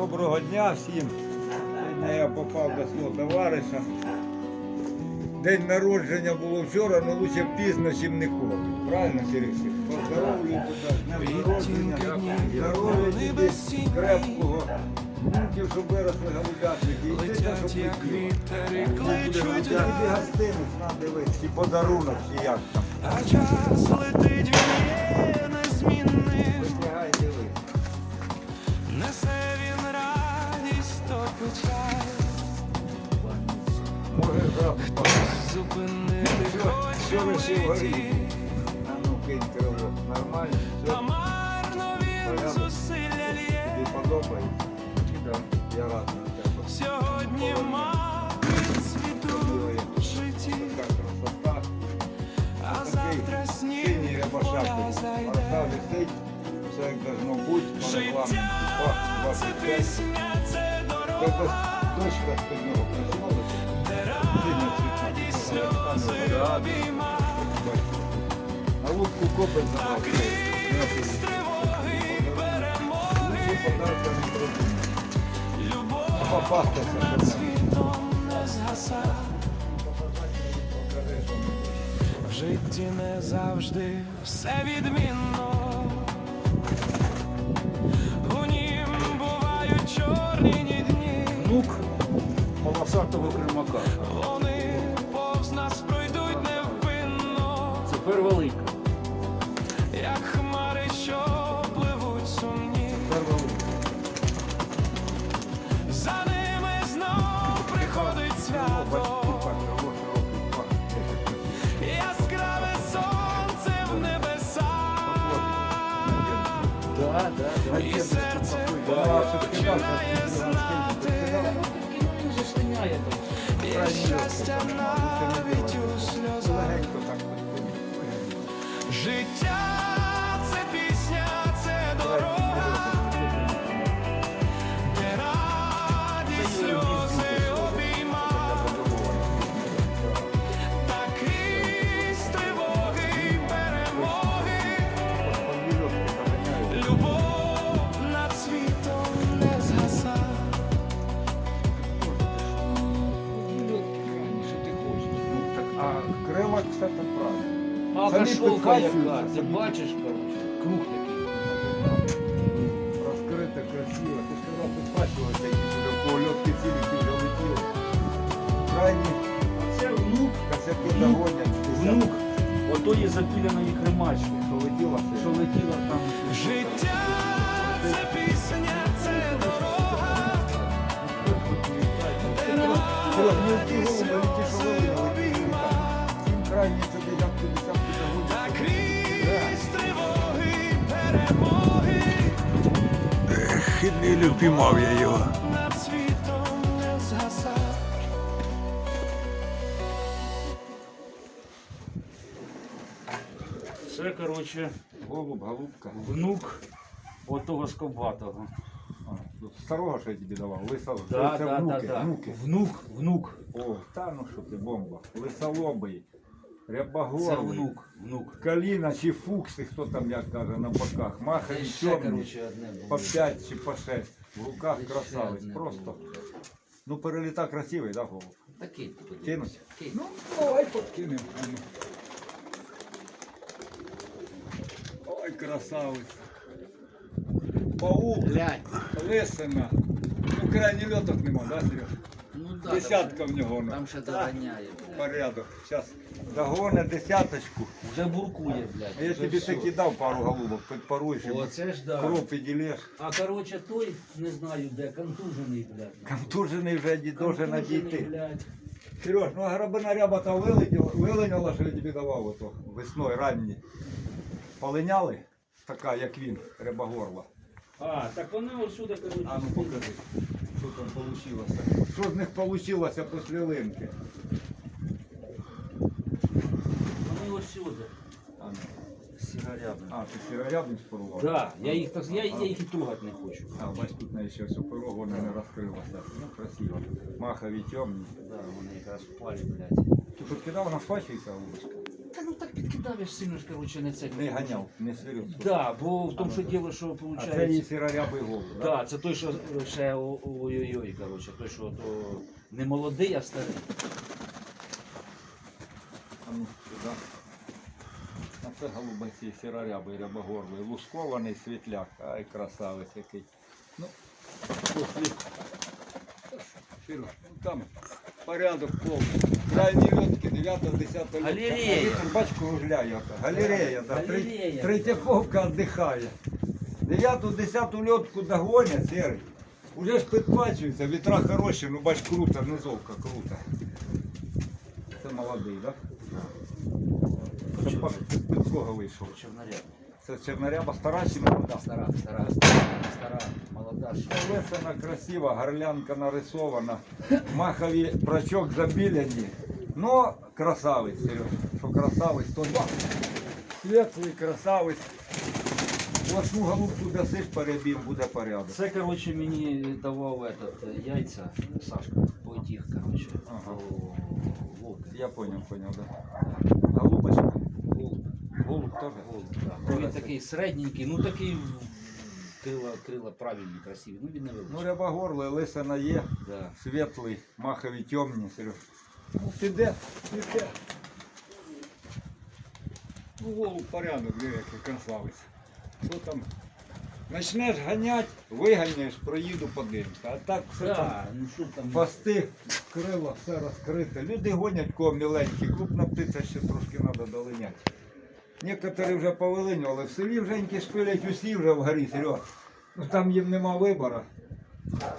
Доброго дня всім. Сьогодні я попав до свого товариша. День народження було вчора, але лучше пізно, ніж ніколи. Правильно, Сергій? Поздоровлю тебе, днем народження, здоров'я тобі, крепкого. Внуків, щоб виросли голубятники. І дитя, щоб не піла. Тобі гостинець на дивись, чи подарунок, чи як там. А час летить він зупинити Що хоче ви в всі вгорі? житті, А ну кинь крило. Нормально? Все? марно він Порядок. зусилля Тобі лє. подобається? Я рад на тебе. Сьогодні мабуть світу в житті, Така красота. а завтра сніг поля зайде. все як должно бути. Життя це пісня, це дорога. дочка з нього проснулася. Сльози тривоги, перемоги, любов над світом не згаса. В житті не завжди все відмінно. Да, да, да. І серце починає знати, там. є щастя навіть у сльозах. Життя це пісня, це дорога, А Самі кашовка яка, ти самі. бачиш, коротше, круг такий. Розкрите, красиво. Ти ж казав, підпачувався, і польотки цілі ті вже летіли. Крайні Це внук, Внук. ото внук отої запіленої кримачки, Любимав я його. Це, коротше, Голуб, голубка. внук отого скобатого. Тут Старого, що я тобі давав, лисав. Да, це да, внуки, да, да. внуки. Внук, внук. О, та ну що ти, бомба. Лисолобий, Це внук, внук. каліна чи фукси, хто там як каже на боках. Махові Ще, чорні, коротше, одне було. по 5 чи по 6. В руках красавець. Просто. Ну переліта красивий, да, голуб? Такий. Кинуть? Ну, давай подкинемо. Ой, красавець. Паук, Глянь. лисина. Ну, крайній льоток нема, да, Сереж? Ну да, Десятка в нього. Ну. там ще доганяє. Порядок. Зараз догоне десяточку. Вже буркує, блядь. А я вже тобі все. таки дав пару голубок, підпаруєш, Оце ж да. кров піділєш. А короче, той, не знаю де, контужений, блядь. Контужений вже дуже надійти. блядь. Сереж, ну а грабина ряба та вилетіла, вилиняла, що я тобі давав ото весною ранні. Полиняли? Така, як він, рябогорла. А, так вона сюди, короче. А ну покажи, що там вийшло. Що з них вийшло після линки? Вони ось. А, ну. Ти сірорябник спорував? Да, я їх, так, я, я їх і трогати не хочу. А, бач, тут на ще все пирог, воно не розкрилося. Ну, красиво. Махові темні. Да, вони якраз впали, блядь. Ти тут кидав, вона схвачується голубочка? Та ну так підкидав, я ж сильно ж, коротше, не це. Не ганяв, не свирив. Да, бо в тому, що діло, що А це і виходить. сірорябий голуб, Да, це той, що ще о- ой-ой-ой, коротше, той, що то не молодий, а старий. А ну, сюди. Це голубаці, сірорябий, рябогорлий, лускований світляк. Ай, красавець який. Ну, пошли. Сереж, ну там порядок повний. Крайні льотки, 9 10 Галерея. А вітер, бач, кружляє. ота. Галерея, да. Три- Галерея. Третьяковка віддихає. 9-10 льотку догонять, Серий. Уже ж підплачується, вітра хороші, ну бач, круто, низовка, круто. Це молодий, так? Да? Це кого вийшов? Чорнорябий. Це Черноряба стара чи молода? Стара, стара, стара, молода. ще. Красива, горлянка нарисована, махові брачок забіляні. Ну, красавець, Сереж, що красавець, то два. Світлий красавець. Власну голубку дасиш перебім, буде порядок. Це, коротше, мені давав этот, е, яйця Сашка, Войтіх, коротше, Ага. Вовка. Я понял, понял, да. Голуб. Теж. Голуб, да. Ну, він такий середненький, ну такий крила, крила правильні, красиві. Ну він не Ну, горле, лисина є, Да. світлий, махові темні, Сереж. Ну, піде, піде. Ну, голуб порядок, диви, який красавець. Що там? Начнеш ганять, виганяєш, проїду подивимося. А так все там. Да, ну що там? Хвости, крила, все розкрите. Люди гонять кого міленькі, крупна птиця ще трошки треба долиняти. Некоторі вже повилинювали, в селі вженьки шпилять усі вже вгорі, Серега. Ну там їм нема вибору.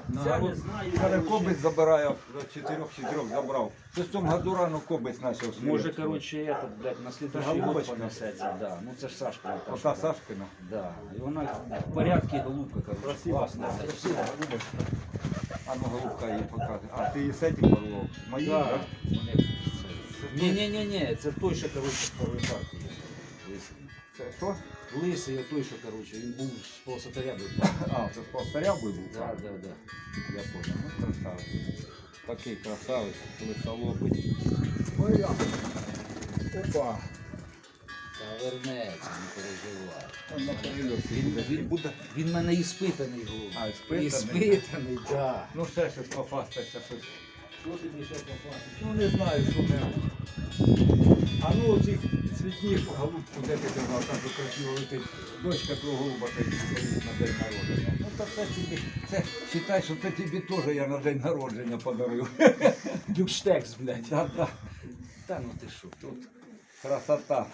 Знаю, Зараз кобець забирає, за чотирьох-чотирьох забрав. Це в цьому году рано кобець почав Може, стріляти. коротше, этот, блядь, на слідущий год понесеться, да. Ну це ж Сашка. Ота. Сашкина. Да. І вона в порядку голубка, коротше. Класна. Красиво, голубочка. А ну голубка її показує. А, ти її сетик порвав? Мої, Да. так? Вони це- той, що коротше з первої партії. Це? Лисий, а той, що коротше, він був з полосатаря був. А, це з би був? Да, да, да. Я понял. Ну, красавець. Такий красавець, лисолобий. Ой, Опа. Та вернеться, не переживай. Он на перельоті. Він, Він він, буде. він в мене іспитаний голуб. А, іспитаний? Іспитаний, так. Ну, ще щось попастися щось. Що тобі ще попасти? Ну, не знаю, що не. А ну, оці цвітні голубку, де ти казав, так красиво летить. Дочка твого голуба стоїть на день народження. Ну, то це тобі, це, вважай, що це тобі теж я на день народження подарив. Дюкштекс, блядь. Да, да. Та ну ти що? Тут красота.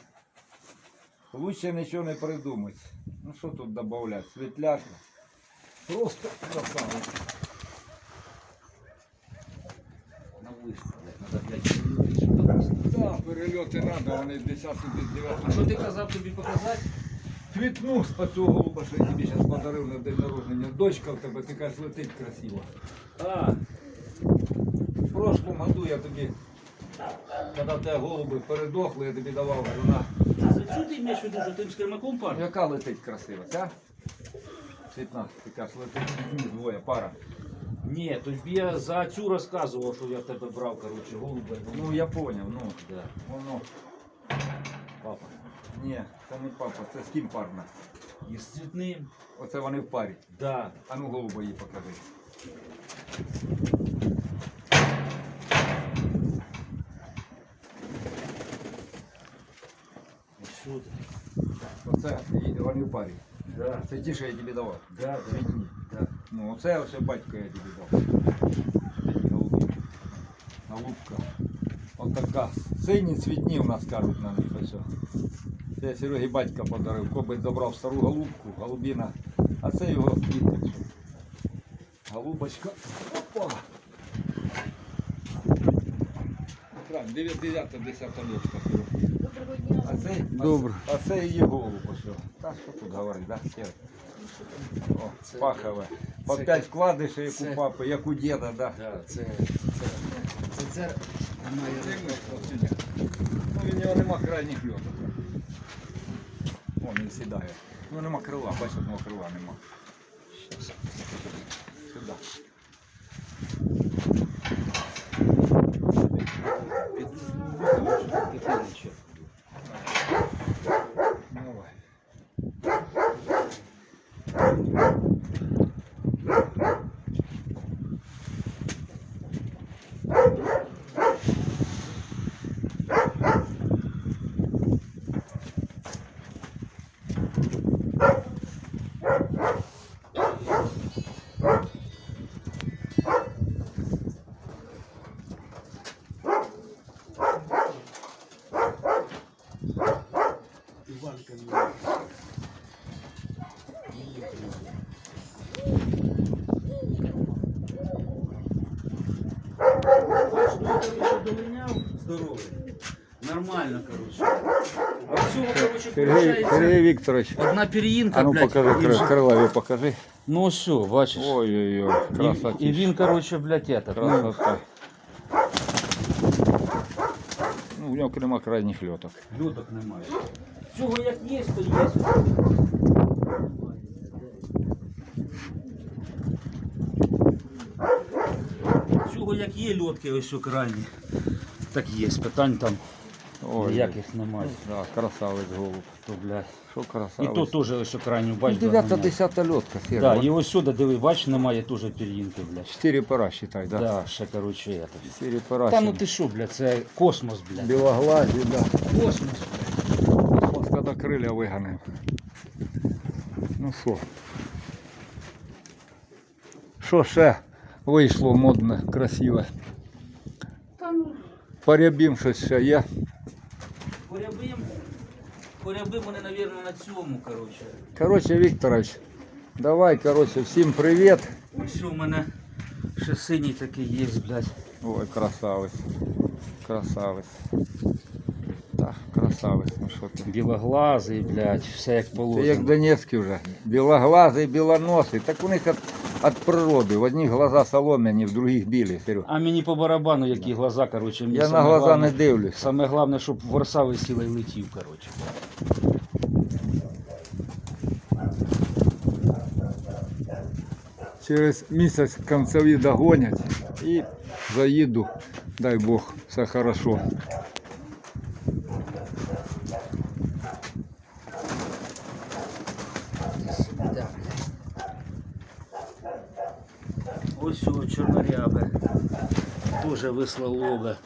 Лучше нічого не придумать. Ну що тут додавати? Світляк. Просто красава. На вишку, блядь, надо, блядь, щоб допустити. Да, перельоти треба, вони 10 десь 9. А що ти казав тобі показати? Квітну з цього голуба, що я тобі зараз подарив на день народження. Дочка в тебе, ти кажеш, летить красиво. А, В прошлому году я тобі, коли в тебе голуби передохли, я тобі давав вона. за цю ти маєш в виду, що тим з кермаком пар? Яка летить красиво, ця? Світна, ти кажеш, летить двоє, пара. Ні, тобі я за цю розказував, що я в тебе брав, коротше, голуба. Ну я поняв, ну. да. Воно. Папа. Ні, це не папа, це з ким парна? І з цвітним. Оце вони в парі. Да. А ну голуба їй покажи. Ось сюди. Оце і вони в парі. Да. Це ті, що я тобі давав. Да, да. Світні. Ну, оце ось батько я тобі дав. Голубка. Ось така. Сині цвітні у нас кажуть на них. Ось. Це Серегі батька подарив. Кобець забрав стару голубку, голубіна. А це його діток. Голубочка. Опа. 9 10 льошка. Доброго дня. А це, Добре. А це її голуб. ось. Та що тут говорить, да? О, Це- пахове. По це- п'ять вкладиш, як це- у папи, як у діда, да. Да, це, це, це, Ну, він його нема крайніх льоток. Вон він сідає. Ну нема крила, бачиш, одного крила нема. Сюди. піду, піду, здоровий. Нормально, короче. А всього, короче, Сергій, Сергій Вікторович. одна А ну блядь, покажи, кри- вже- покажи. Ну все, бачиш. Ой-ой-ой, І, і він, короче, блядь, этот, ну, Красота. Ну, в нього нема крайніх льоток. льоток немає. Цього як є, то є. Цього як є льотки ось у крайні. Так є, питань там Ой, ніяких немає. Да, красавець голуб. То, блядь. Що І то теж ось крайню, Ну, бач, дев'ята, десята льотка, Да, і ось сюди, диви, бач, немає теж пір'їнки, блядь. Чотири пера, считай, да? Да, ще, короче, это. Чотири пера. Та ну ти що, блядь, це космос, блядь. Білоглазі, да. Космос. Ось коли криля виганемо. Ну що? Що ще вийшло модне, красиве? Та ну, Порябім щось ще є. Порябим. Порябим вони, навірно, на цьому, короче. Коротше, Вікторович, давай, коротше, всім привіт. Ось у мене ще синій такий є, блядь. Ой, красавець. Красавець. Так, красавець, ну що ти. Білоглазий, блядь, все як Це положено. як Донецький вже. Білоглазий, білоносий. Так у них від, від природи. В одних глаза солом'яні, в других білі. Серег. А мені по барабану, які глаза, короче. Мені Я на саме глаза главне- не дивлюсь. Саме головне, щоб ворса висіла і летів, короче. Через місяць концеві догонять і заїду. Дай Бог, все хорошо. Ось у чорнорябе. Дуже вислалове.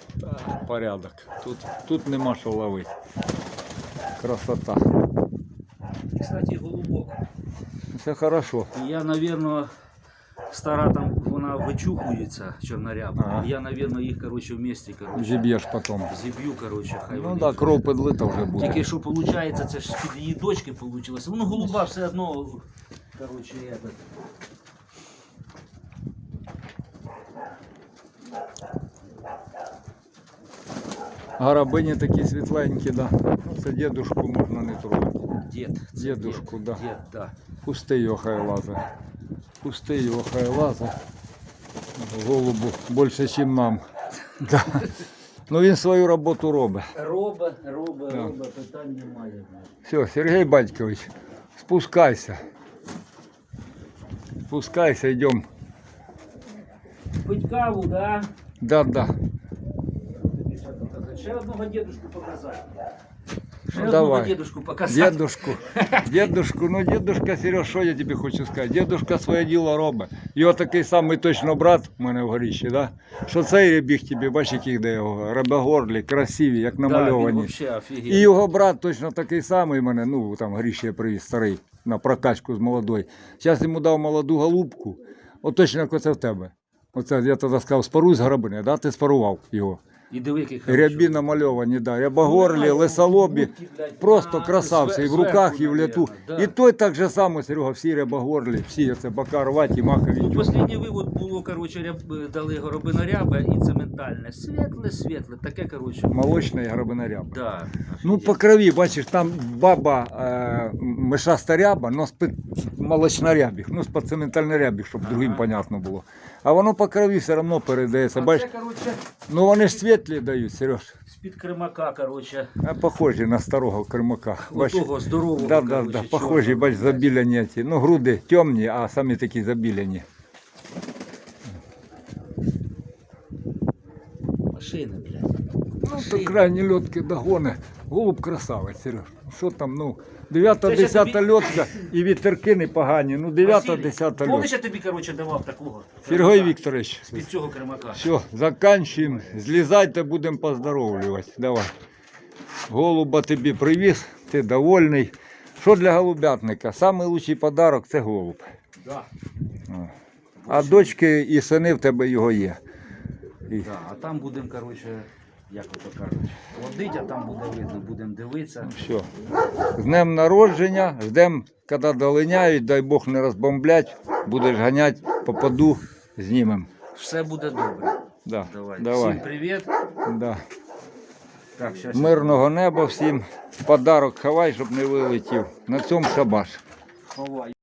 Порядок. Тут, тут нема що ловити. Красота. Кстати, голубок. Все хорошо. Я, навірно, стара там вона вичухується, чорноряба. Ага. Я, навірно, їх, короче, вместе, короче, Зіб'єш потім. зіб'ю, короче, хай Ну так, да, кров підлита вже буде. Тільки що виходить, це ж під її дочки вийшло. Ну, голуба все одно, короче, этот. Гарабині такі світленькі, да. Ну, Це дідушку можна не трогати. Дід. це Дідушку, дід, да. Дід, да. Пусти його хай лазить. Пусти його хай лазить. Голубу більше, ніж нам. Да. Ну він свою роботу робить. Робе, робе, Да. робе, питань немає. блядь. Все, Сергій Батькович, спускайся. Спускайся, йдемо. Пить каву, да? Да, да. Ще одного дідушку показати. Ще Ну, давай. дідушку показати. Дедушку, дедушку, ну дедушка, Сереж, що я тобі хочу сказати? Дедушка своє діло робить. Його такий самий точно брат у мене в горіщі, да? що цей ребіг тобі, бачиш, яких де його, ребогорлі, красиві, як Да, він намальовані. вообще. І його брат точно такий самий в мене, ну там горіще я привіз старий на прокачку з молодої. Зараз йому дав молоду голубку, от точно як оце в тебе. Оце я тоді сказав, спаруй з грабини, да? ти спарував його. І диви, який Рябі намальовані, да, рябогорлі, лисолобі. Просто красавці, і в руках, і в літу. І той так же само, Серега, всі рябогорлі, всі це бакарваті, махові. Ну, останній вивод було, короче, ряб, дали горобино рябе і цементальне. Світле, світле, таке, короче. Молочна і грабинаряба. Да, Ну, по крові, бачиш, там баба е, мишаста ряба, но з-під ну, з-під цементальнорябіх, щоб другим понятно було. А воно по крові все одно передається. Бачиш, ну вони ж світлі дають, Сереж. з-під кримака, короче, А похожі на старого кримака. Бачиш? того здорового, Да, да, короче, да, похожі, чорного, бач, забіляні ті. Ну, груди темні, а самі такі забіляні. Машина, блядь. Ну, то крайні льотки догони. Голуб красавець, Сереж. Що там, ну, 9-10 тобі- льотка і вітерки непогані. Ну, 9 10 Помниш, я тобі, короче, давав такого? Сергій? Вікторович, З-під цього кримака. все, заканчуємо. Злізайте, будемо поздоровлювати. Давай. Голуба тобі привіз, ти довольний. Що для голубятника? Самий лучший подарок це голуб. Да. А дочки і сини в тебе його є. І... Да, а там будемо, короче, як ото кажуть, плодить, а там буде видно, будемо дивитися. Все. З днем народження, ждемо, коли долиняють, дай Бог не розбомблять, будеш ганяти, попаду, знімемо. Все буде добре. Да. Давай. Давай. Всім привіт. Да. Так, щас. Мирного неба всім. Подарок ховай, щоб не вилетів. На цьому шабаш. Ховай.